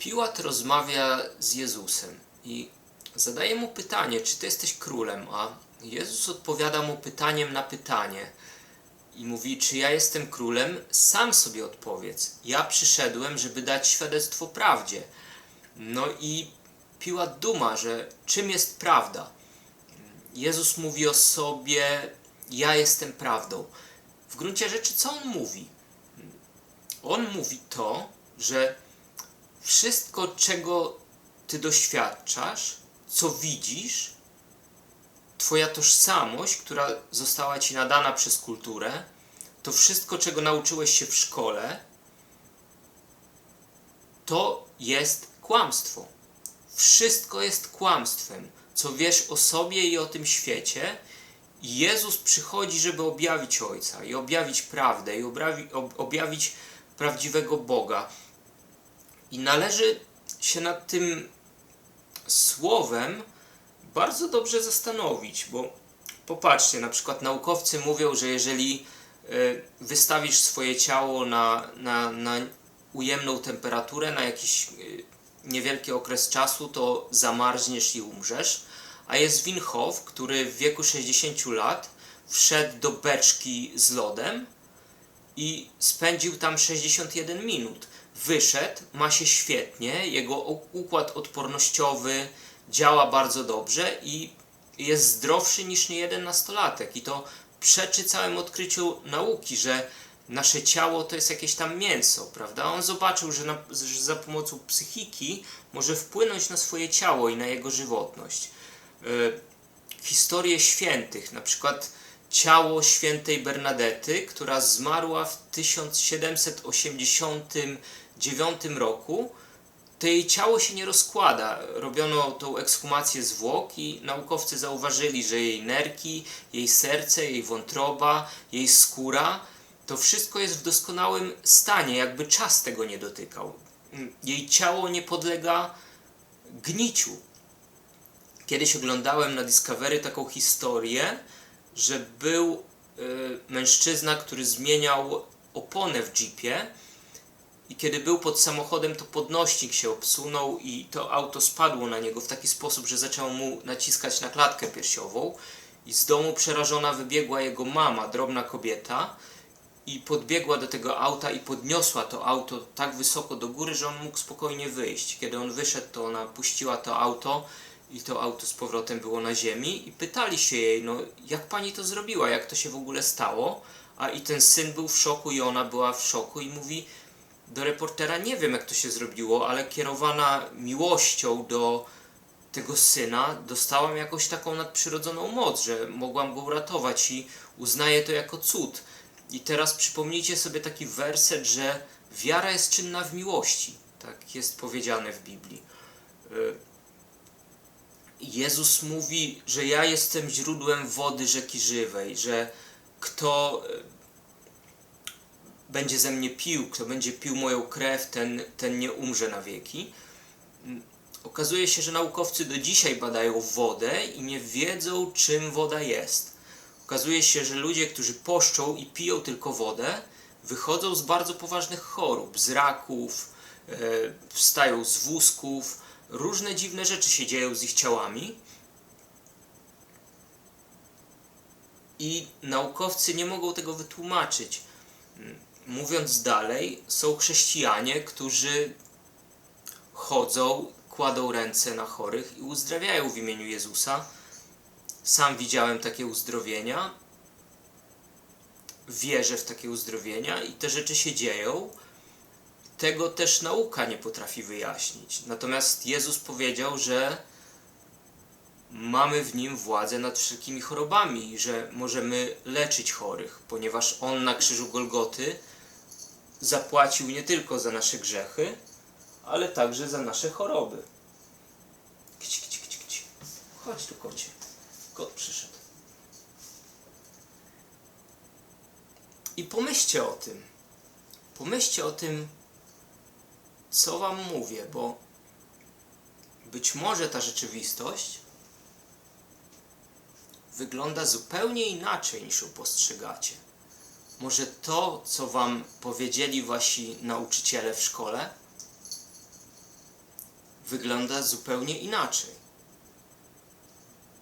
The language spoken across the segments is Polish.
Piłat rozmawia z Jezusem i zadaje mu pytanie, czy ty jesteś królem, a Jezus odpowiada mu pytaniem na pytanie i mówi, czy ja jestem królem, sam sobie odpowiedz. Ja przyszedłem, żeby dać świadectwo prawdzie. No i Piłat duma, że czym jest prawda? Jezus mówi o sobie, ja jestem prawdą. W gruncie rzeczy, co on mówi? On mówi to, że wszystko, czego ty doświadczasz, co widzisz, twoja tożsamość, która została ci nadana przez kulturę, to wszystko, czego nauczyłeś się w szkole, to jest kłamstwo. Wszystko jest kłamstwem, co wiesz o sobie i o tym świecie. Jezus przychodzi, żeby objawić Ojca i objawić prawdę i objawi, ob, objawić prawdziwego Boga. I należy się nad tym słowem bardzo dobrze zastanowić, bo popatrzcie, na przykład naukowcy mówią, że jeżeli y, wystawisz swoje ciało na, na, na ujemną temperaturę na jakiś y, niewielki okres czasu, to zamarzniesz i umrzesz. A jest Winhoff, który w wieku 60 lat wszedł do beczki z lodem i spędził tam 61 minut. Wyszedł, ma się świetnie, jego układ odpornościowy działa bardzo dobrze i jest zdrowszy niż niejeden nastolatek. I to przeczy całym odkryciu nauki, że nasze ciało to jest jakieś tam mięso, prawda? On zobaczył, że, na, że za pomocą psychiki może wpłynąć na swoje ciało i na jego żywotność. Yy, historie świętych, na przykład ciało świętej Bernadety, która zmarła w 1789 roku. To jej ciało się nie rozkłada. Robiono tą ekshumację zwłok i naukowcy zauważyli, że jej nerki, jej serce, jej wątroba, jej skóra to wszystko jest w doskonałym stanie, jakby czas tego nie dotykał. Jej ciało nie podlega gniciu. Kiedyś oglądałem na Discovery taką historię, że był y, mężczyzna, który zmieniał oponę w jeepie i kiedy był pod samochodem, to podnośnik się obsunął i to auto spadło na niego w taki sposób, że zaczęło mu naciskać na klatkę piersiową i z domu przerażona wybiegła jego mama, drobna kobieta i podbiegła do tego auta i podniosła to auto tak wysoko do góry, że on mógł spokojnie wyjść. Kiedy on wyszedł, to ona puściła to auto i to auto z powrotem było na ziemi i pytali się jej, no jak pani to zrobiła, jak to się w ogóle stało? A i ten syn był w szoku i ona była w szoku i mówi do reportera, nie wiem jak to się zrobiło, ale kierowana miłością do tego syna dostałam jakąś taką nadprzyrodzoną moc, że mogłam go uratować i uznaję to jako cud. I teraz przypomnijcie sobie taki werset, że wiara jest czynna w miłości. Tak jest powiedziane w Biblii. Y, Jezus mówi, że ja jestem źródłem wody rzeki żywej, że kto będzie ze mnie pił, kto będzie pił moją krew, ten, ten nie umrze na wieki. Okazuje się, że naukowcy do dzisiaj badają wodę i nie wiedzą, czym woda jest. Okazuje się, że ludzie, którzy poszczą i piją tylko wodę, wychodzą z bardzo poważnych chorób, z raków, e, wstają z wózków, różne dziwne rzeczy się dzieją z ich ciałami. I naukowcy nie mogą tego wytłumaczyć. Mówiąc dalej, są chrześcijanie, którzy chodzą, kładą ręce na chorych i uzdrawiają w imieniu Jezusa. Sam widziałem takie uzdrowienia. Wierzę w takie uzdrowienia i te rzeczy się dzieją. Tego też nauka nie potrafi wyjaśnić. Natomiast Jezus powiedział, że mamy w nim władzę nad wszelkimi chorobami, że możemy leczyć chorych, ponieważ On na krzyżu Golgoty zapłacił nie tylko za nasze grzechy, ale także za nasze choroby. Kici, kici, kici, kici. Chodź tu, kocie. Kot przyszedł. I pomyślcie o tym. Pomyślcie o tym, co wam mówię, bo być może ta rzeczywistość wygląda zupełnie inaczej niż ją postrzegacie. Może to, co wam powiedzieli wasi nauczyciele w szkole, wygląda zupełnie inaczej.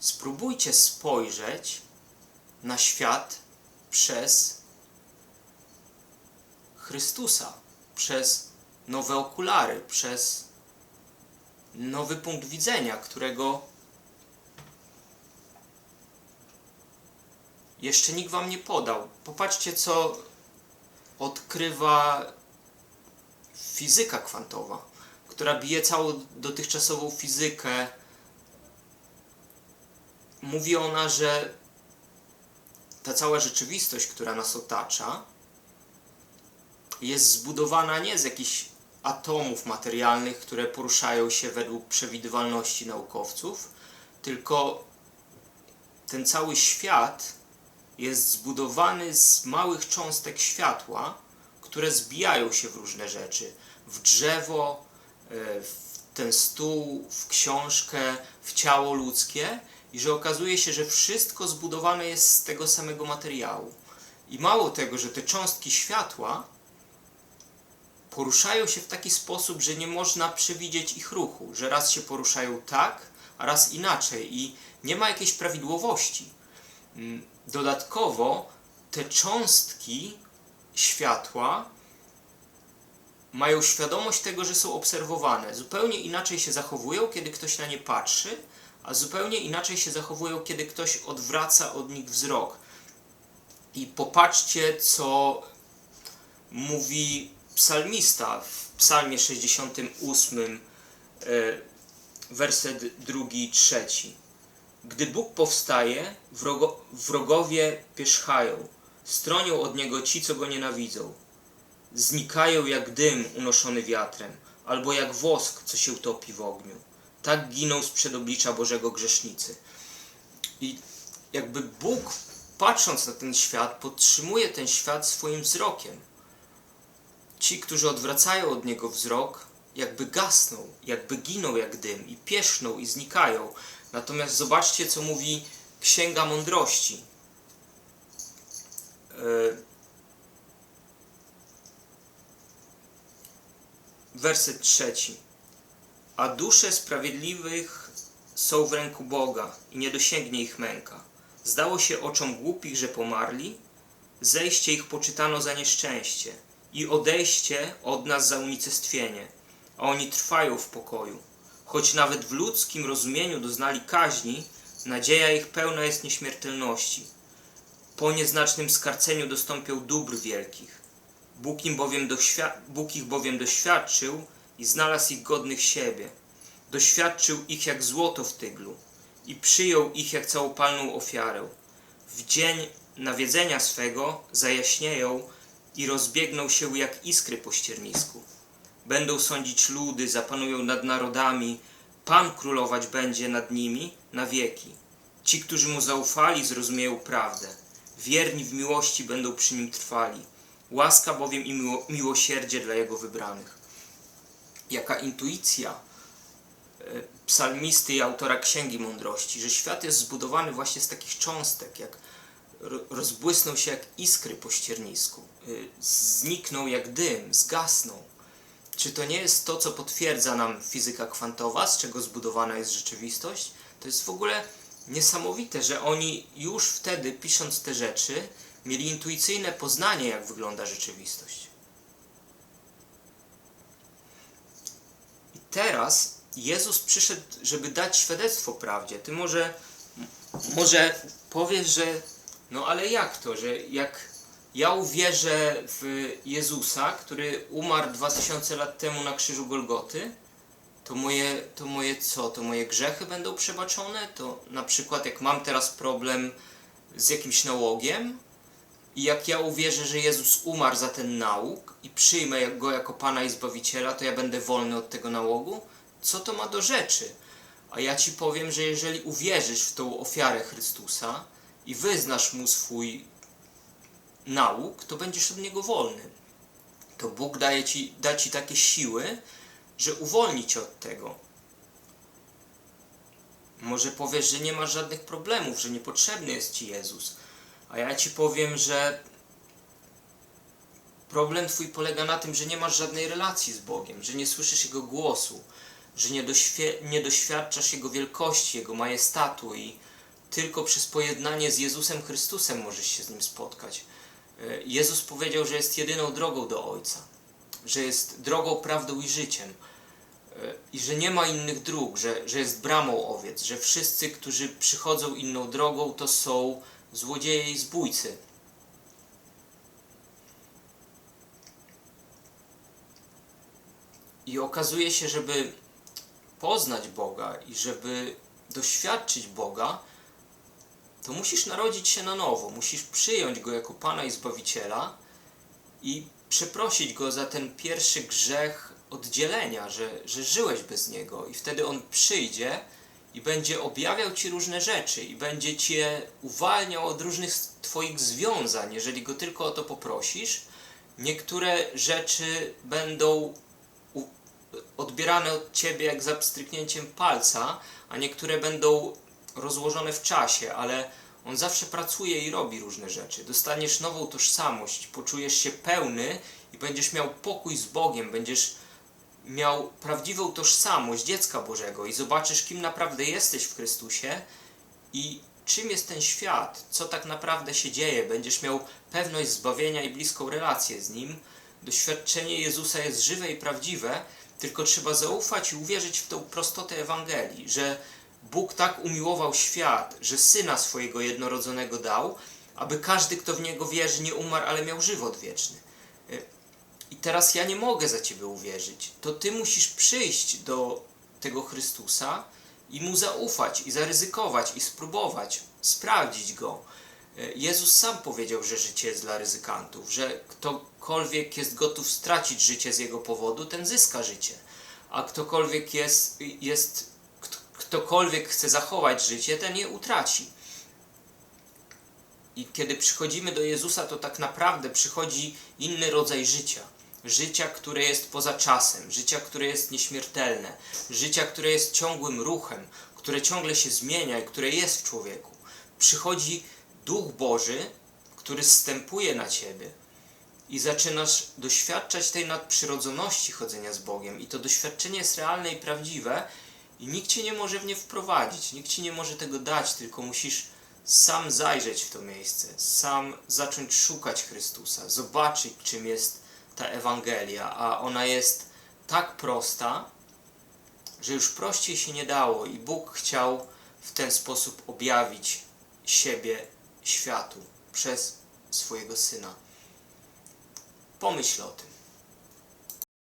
Spróbujcie spojrzeć na świat przez Chrystusa, przez nowe okulary, przez nowy punkt widzenia, którego jeszcze nikt wam nie podał. Popatrzcie, co odkrywa fizyka kwantowa, która bije całą dotychczasową fizykę. Mówi ona, że ta cała rzeczywistość, która nas otacza, jest zbudowana nie z jakichś atomów materialnych, które poruszają się według przewidywalności naukowców, tylko ten cały świat jest zbudowany z małych cząstek światła, które zbijają się w różne rzeczy. W drzewo, e, w ten stół, w książkę, w ciało ludzkie i że okazuje się, że wszystko zbudowane jest z tego samego materiału. I mało tego, że te cząstki światła poruszają się w taki sposób, że nie można przewidzieć ich ruchu, że raz się poruszają tak, a raz inaczej i nie ma jakiejś prawidłowości. Dodatkowo te cząstki światła mają świadomość tego, że są obserwowane. Zupełnie inaczej się zachowują, kiedy ktoś na nie patrzy, a zupełnie inaczej się zachowują, kiedy ktoś odwraca od nich wzrok. I popatrzcie, co mówi psalmista w psalmie 68, e, werset drugi i trzeci. Gdy Bóg powstaje, wrogo, wrogowie pierzchają, stronią od Niego ci, co Go nienawidzą. Znikają jak dym unoszony wiatrem, albo jak wosk, co się topi w ogniu. Tak giną sprzed oblicza Bożego grzesznicy. I jakby Bóg, patrząc na ten świat, podtrzymuje ten świat swoim wzrokiem. Ci, którzy odwracają od Niego wzrok, jakby gasną, jakby giną jak dym i pieszną i znikają. Natomiast zobaczcie, co mówi Księga Mądrości. E, Werset trzeci. A dusze sprawiedliwych są w ręku Boga i nie dosięgnie ich męka. Zdało się oczom głupich, że pomarli, zejście ich poczytano za nieszczęście i odejście od nas za unicestwienie, a oni trwają w pokoju. Choć nawet w ludzkim rozumieniu doznali kaźni, nadzieja ich pełna jest nieśmiertelności. Po nieznacznym skarceniu dostąpią dóbr wielkich. Bóg, im bowiem Bóg ich bowiem doświadczył i znalazł ich godnych siebie. Doświadczył ich jak złoto w tyglu i przyjął ich jak całopalną ofiarę. W dzień nawiedzenia swego zajaśnieją i rozbiegną się jak iskry po ściernisku. Będą sądzić ludy, zapanują nad narodami, Pan królować będzie nad nimi na wieki. Ci, którzy mu zaufali, zrozumieją prawdę. Wierni w miłości będą przy nim trwali. Łaska bowiem i miło, miłosierdzie dla jego wybranych. Jaka intuicja e, psalmisty i autora Księgi Mądrości, że świat jest zbudowany właśnie z takich cząstek, jak ro- rozbłysną się jak iskry po ściernisku, y, znikną jak dym, zgasną. Czy to nie jest to, co potwierdza nam fizyka kwantowa, z czego zbudowana jest rzeczywistość? To jest w ogóle niesamowite, że oni już wtedy, pisząc te rzeczy, mieli intuicyjne poznanie, jak wygląda rzeczywistość. I teraz Jezus przyszedł, żeby dać świadectwo prawdzie. Ty może, może powiesz, że no ale jak to, że jak ja uwierzę w Jezusa, który umarł 2000 lat temu na krzyżu Golgoty, to moje, to moje co? To moje grzechy będą przebaczone? To na przykład jak mam teraz problem z jakimś nałogiem i jak ja uwierzę, że Jezus umarł za ten nałóg i przyjmę go jako Pana i Zbawiciela, to ja będę wolny od tego nałogu? Co to ma do rzeczy? A ja Ci powiem, że jeżeli uwierzysz w tą ofiarę Chrystusa i wyznasz Mu swój nauk, to będziesz od niego wolny. To Bóg daje ci, da ci takie siły, że uwolni cię od tego. Może powiesz, że nie masz żadnych problemów, że niepotrzebny jest ci Jezus. A ja ci powiem, że problem twój polega na tym, że nie masz żadnej relacji z Bogiem, że nie słyszysz Jego głosu, że nie, nie doświadczasz Jego wielkości, Jego majestatu i tylko przez pojednanie z Jezusem Chrystusem możesz się z Nim spotkać. E, Jezus powiedział, że jest jedyną drogą do Ojca, że jest drogą, prawdą i życiem e, i że nie ma innych dróg, że, że jest bramą owiec, że wszyscy, którzy przychodzą inną drogą, to są złodzieje i zbójcy. I okazuje się, żeby poznać Boga i żeby doświadczyć Boga, to musisz narodzić się na nowo, musisz przyjąć Go jako Pana i Zbawiciela i przeprosić Go za ten pierwszy grzech oddzielenia, że, że żyłeś bez Niego i wtedy On przyjdzie i będzie objawiał Ci różne rzeczy i będzie Cię uwalniał od różnych Twoich związań, jeżeli Go tylko o to poprosisz. Niektóre rzeczy będą odbierane od Ciebie jak za pstryknięciem palca, a niektóre będą rozłożone w czasie, ale On zawsze pracuje i robi różne rzeczy. Dostaniesz nową tożsamość, poczujesz się pełny i będziesz miał pokój z Bogiem, będziesz miał prawdziwą tożsamość dziecka Bożego i zobaczysz, kim naprawdę jesteś w Chrystusie i czym jest ten świat, co tak naprawdę się dzieje. Będziesz miał pewność zbawienia i bliską relację z Nim. Doświadczenie Jezusa jest żywe i prawdziwe, tylko trzeba zaufać i uwierzyć w tą prostotę Ewangelii, że Bóg tak umiłował świat, że Syna swojego jednorodzonego dał, aby każdy, kto w Niego wierzy, nie umarł, ale miał żywot wieczny. I teraz ja nie mogę za Ciebie uwierzyć. To Ty musisz przyjść do tego Chrystusa i Mu zaufać, i zaryzykować, i spróbować, sprawdzić Go. E, Jezus sam powiedział, że życie jest dla ryzykantów, że ktokolwiek jest gotów stracić życie z Jego powodu, ten zyska życie. A ktokolwiek jest, jest ktokolwiek chce zachować życie, ten je utraci. I kiedy przychodzimy do Jezusa, to tak naprawdę przychodzi inny rodzaj życia. Życia, które jest poza czasem, życia, które jest nieśmiertelne, życia, które jest ciągłym ruchem, które ciągle się zmienia i które jest w człowieku. Przychodzi Duch Boży, który zstępuje na ciebie i zaczynasz doświadczać tej nadprzyrodzoności chodzenia z Bogiem. I to doświadczenie jest realne i prawdziwe, i nikt cię nie może w nie wprowadzić, nikt ci nie może tego dać, tylko musisz sam zajrzeć w to miejsce, sam zacząć szukać Chrystusa, zobaczyć, czym jest ta Ewangelia, a ona jest tak prosta, że już prościej się nie dało i Bóg chciał w ten sposób objawić siebie światu przez swojego Syna. Pomyśl o tym.